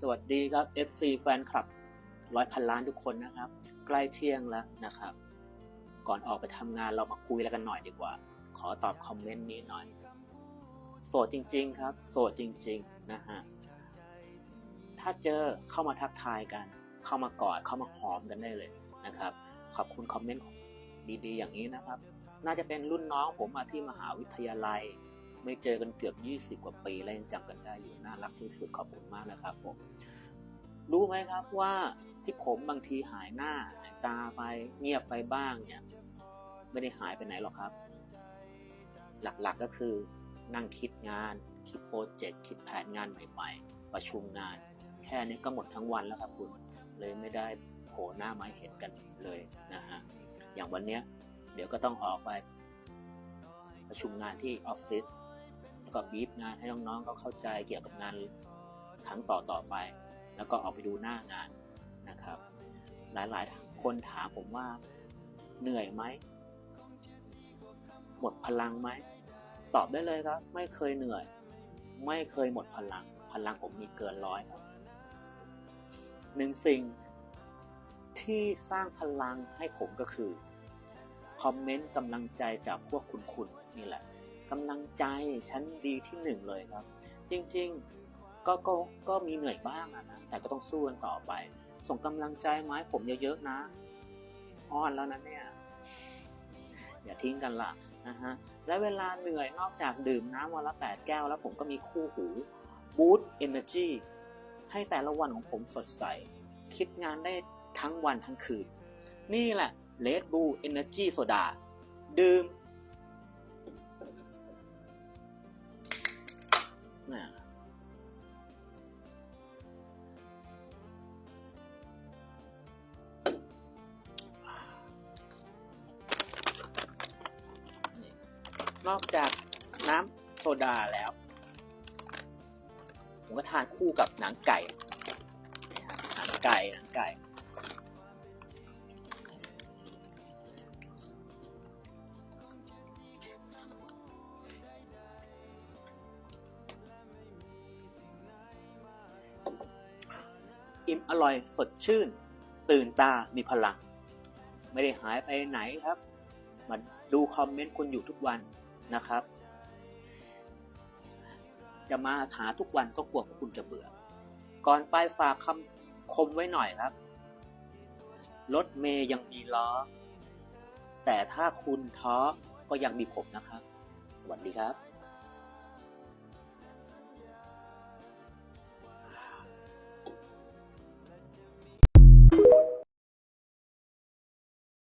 สวัสดีครับ FC แฟนคลับร้อยพันล้านทุกคนนะครับ ใกล้เที่ยงแล้วนะครับ ก่อนออกไปทำงานเรามาคุยแล้วกันหน่อยดีกว่า ขอตอบคอมเมนต์นี้หน่อย โสดจริง ๆ ครับ โสดจริง ๆ นะฮะ ถ้าเจอเข้ามาทักทายกัน เข้ามากอดเข้ามาหอมกันได้เลยนะครับ ขอบคุณคอมเมนต์ดีๆ อย่างนี้นะครับ น่าจะเป็นรุ่นน้องผมมาที่มหาวิทยาลัย ไม่เจอกันเกือบ 20 กว่าปีแล้วยังจำกันได้อยู่น่ารักที่สุดขอบคุณมากนะครับผมรู้ไหมครับว่าที่ผมบางทีหายหน้าหายตาไปเงียบไปบ้างเนี่ย ไม่ได้หายไปไหนหรอกครับ หลักๆก็คือนั่งคิดงาน คิดโปรเจกต์คิดแผนงานใหม่ๆ ประชุมงาน แค่นี้ก็หมดทั้งวันแล้วครับคุณเลยไม่ได้โผล่หน้ามาเห็นกันเลยนะฮะอย่างวันเนี้ยเดี๋ยวก็ต้องออกไป ประชุมงานที่ออฟฟิศ ก็บีบงานให้น้องๆเขาเข้าใจเกี่ยวกับงานครั้งต่อต่อไป แล้วก็ออกไปดูหน้างานนะครับ หลายๆ คนถามผมว่าเหนื่อยไหมหมดพลังไหมตอบได้เลยครับ ไม่เคยเหนื่อย ไม่เคยหมดพลัง พลังผมมีเกินร้อยครับหนึ่งสิ่งที่สร้างพลังให้ผมก็คือ คอมเมนต์กำลังใจจากพวกคุณคุณนี่แหละ กำลังใจชั้นดีที่หนึ่งเลยครับ จริงๆก็ก็ก็มีเหนื่อยบ้างนะแต่ก็ต้องสู้กันต่อไป ส่งกำลังใจมาให้ผมเยอะๆนะอ้อนแล้วนะเนี่ยอย่าทิ้งกันละนะฮะและเวลาเหนื่อยนอกจากดื่มน้ำวันละแปดแก้ว แล้วผมก็มีคู่หูบูตเอเนอร์จีให้แต่ละวันของผมสดใส คิดงานได้ทั้งวันทั้งคืน นี่แหละ Red Bull Energy Soda ดื่ม นอกจากน้ำโซดาแล้ว ผมก็ทานคู่กับหนังไก่หนังไก่หนังไก่อิ่มอร่อยสดชื่น ตื่นตามีพลัง ไม่ได้หายไปไหนครับ มาดูคอมเมนต์คุณอยู่ทุกวัน นะครับ จะมาหาทุกวันก็กลัวว่าคุณจะเบื่อ ก่อนไปฝากคำคมไว้หน่อยครับ รถเมย์ยังมีล้อ แต่ถ้าคุณท้อก็ยังมีผมนะครับ สวัสดีครับ